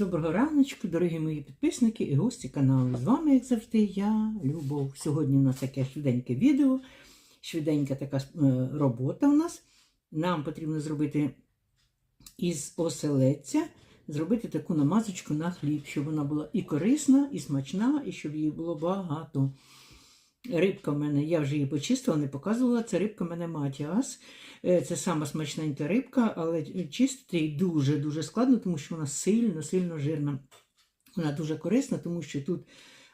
Доброго раночку, дорогі мої підписники і гості каналу. З вами, як завжди, я, Любов. Сьогодні у нас таке швиденьке відео, швиденька така е, робота у нас. Нам потрібно зробити із оселедця, зробити таку намазочку на хліб, щоб вона була і корисна, і смачна, і щоб її було багато. Рибка в мене, я вже її почистила, не показувала. Це рибка в мене Матіас. Е, Це сама смачненька рибка, але чистити її дуже-дуже складно, тому що вона сильно-сильно жирна. Вона дуже корисна, тому що тут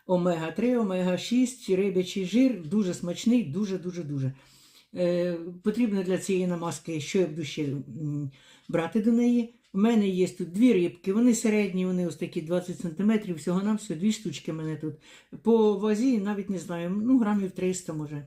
омега-3, омега-6, рибячий жир, дуже смачний, дуже-дуже-дуже. Е, Потрібно для цієї намазки, що я буду ще брати до неї. У мене є тут дві рибки, вони середні, вони ось такі 20 см, всього на все, дві штучки мене тут. По вазі навіть не знаю, ну грамів 300 може.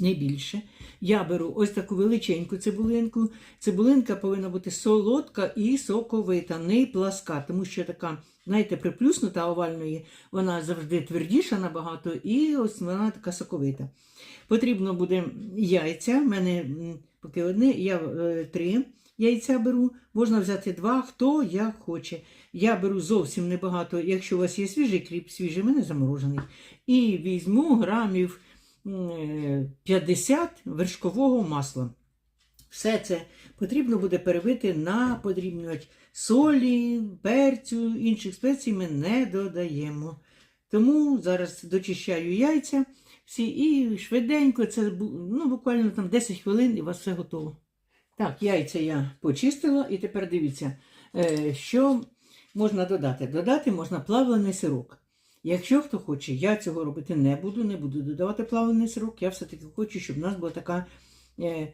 Не більше. Я беру ось таку величеньку цибулинку. Цибулинка повинна бути солодка і соковита, не пласка, тому що така, знаєте, приплюснута овальної, вона завжди твердіша набагато, і ось вона така соковита. Потрібно буде яйця. в мене поки одне, я е, три яйця беру. Можна взяти два, хто як хоче. Я беру зовсім небагато, якщо у вас є свіжий кріп, свіжий, мене заморожений. І візьму грамів м, 50 вершкового масла. Все це потрібно буде перебити на подрібнювач солі, перцю, інших спецій ми не додаємо. Тому зараз дочищаю яйця всі і швиденько, це ну, буквально там 10 хвилин і у вас все готово. Так, яйця я почистила, і тепер дивіться, е, що можна додати. Додати можна плавлений сирок. Якщо хто хоче, я цього робити не буду, не буду додавати плавлений сирок. Я все-таки хочу, щоб в нас була така, е, е,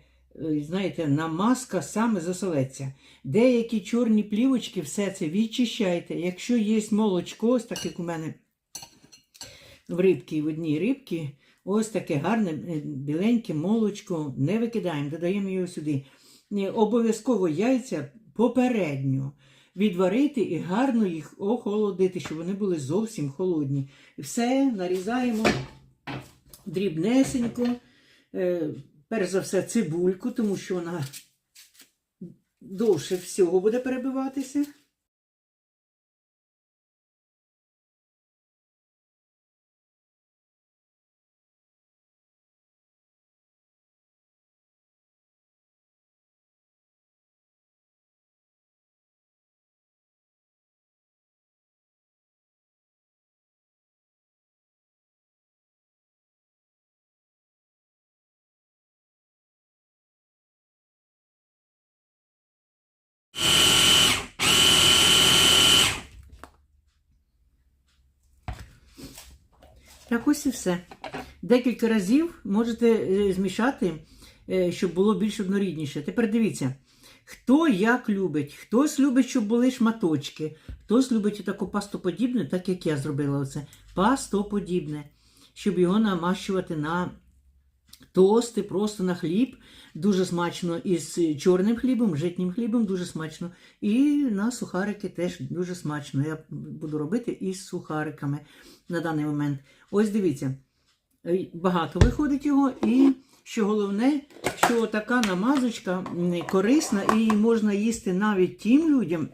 знаєте, намазка саме з оселедця. Деякі чорні плівочки, все це відчищайте. Якщо є молочко, ось так як у мене в рибці, в одній рибці, ось таке гарне е, біленьке молочко, не викидаємо, додаємо його сюди. Е, Обов'язково яйця попередньо відварити і гарно їх охолодити, щоб вони були зовсім холодні. Все нарізаємо дрібнесенько. Е, Перш за все, цибульку, тому що вона довше всього буде перебиватися. Так ось і все. Декілька разів можете е, змішати, е, щоб було більш однорідніше. Тепер дивіться, хто як любить. Хтось любить, щоб були шматочки, хтось любить таку пастоподібне, так як я зробила оце. Пастоподібне, щоб його намащувати на тости, просто на хліб. Дуже смачно із чорним хлібом, житнім хлібом, дуже смачно. І на сухарики теж дуже смачно. Я буду робити із сухариками на даний момент. Ось дивіться, е, багато виходить його, і що головне, що така намазочка корисна і можна їсти навіть тим людям,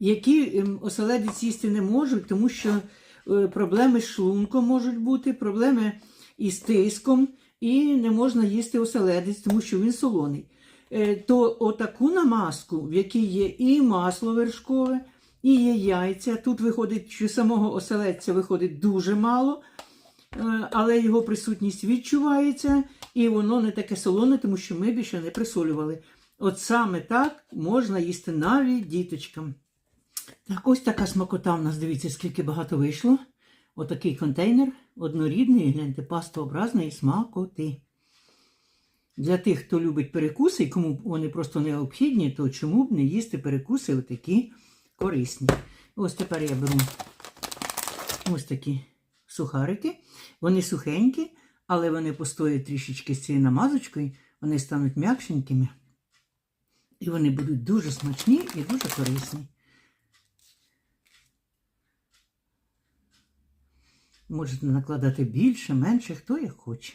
які ем, оселедець їсти не можуть, тому що е, проблеми з шлунком можуть бути, проблеми із тиском, і не можна їсти оселедець, тому що він солоний. Е, То отаку намазку, в якій є і масло вершкове, і є яйця. Тут виходить, що самого оселедця виходить дуже мало, е, але його присутність відчувається, і воно не таке солоне, тому що ми більше не присолювали. От саме так можна їсти навіть діточкам. Так, ось така смакота в нас, дивіться, скільки багато вийшло. Отакий контейнер, однорідний, гляньте, пастообразної смакоти. Для тих, хто любить перекуси, і кому вони просто необхідні, то чому б не їсти перекуси отакі корисні. Ось тепер я беру ось такі сухарики. Вони сухенькі, але вони постоять трішечки з цією намазочкою, вони стануть м'якшенькими. І вони будуть дуже смачні і дуже корисні. Можете накладати більше, менше, хто як хоче.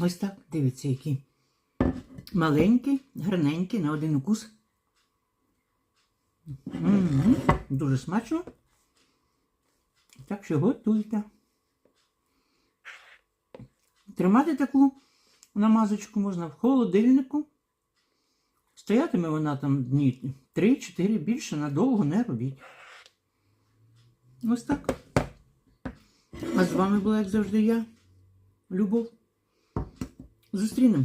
Ось так, дивіться, які маленькі, гарненькі на один укус. Дуже смачно. Так що готуйте. Тримати таку намазочку можна в холодильнику. Стоятиме вона там дні 3-4 більше надовго не робіть. Ось так. А з вами була, як завжди, я, Любов. Зустрінемось.